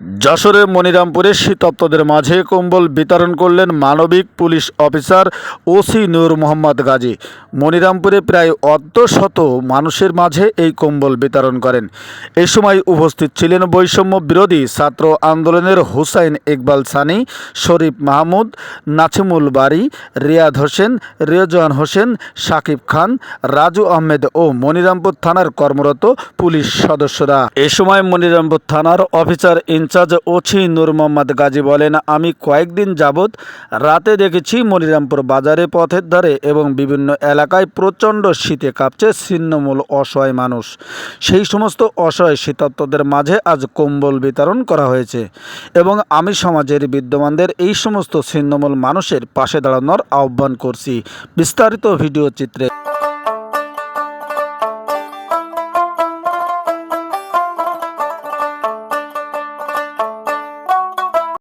যশোরে মনিরামপুরে শীতপ্তদের মাঝে কম্বল বিতরণ করলেন মানবিক police officer OC Noor Mohammad Gazi. মনিরামপুরে প্রায় অর্ধশত মানুষের মাঝে এই কম্বল বিতরণ করেন। এ সময় উপস্থিত ছিলেন বৈষম্য বিরোধী ছাত্র আন্দোলনের হুসাইন ইকবাল সানি, শরীফ মাহমুদ, নাছিমুল বাড়ি রিয়াদ হোসেন, রেজওয়ান হোসেন, সাকিব খান, রাজু আহমেদ ও মনিরামপুর থানার কর্মরত পুলিশ সদস্যরা। এ সময় মনিরামপুর থানার officer in charge OC Nur Mohammad Gazi বলেন, আমি কয়েকদিন যাবৎ রাতে দেখেছি মনিরামপুর বাজারে পথের ধারে এবং বিভিন্ন এলাকায় প্রচণ্ড শীতে কাঁপছে ছিন্নমূল অসহায় মানুষ। সেই সমস্ত অসহায় শীতার্তদের মাঝে আজ কম্বল বিতরণ করা হয়েছে এবং আমি সমাজের বিদ্যমানদের এই সমস্ত ছিন্নমূল মানুষের পাশে দাঁড়ানোর আহ্বান করছি। বিস্তারিত ভিডিও চিত্রে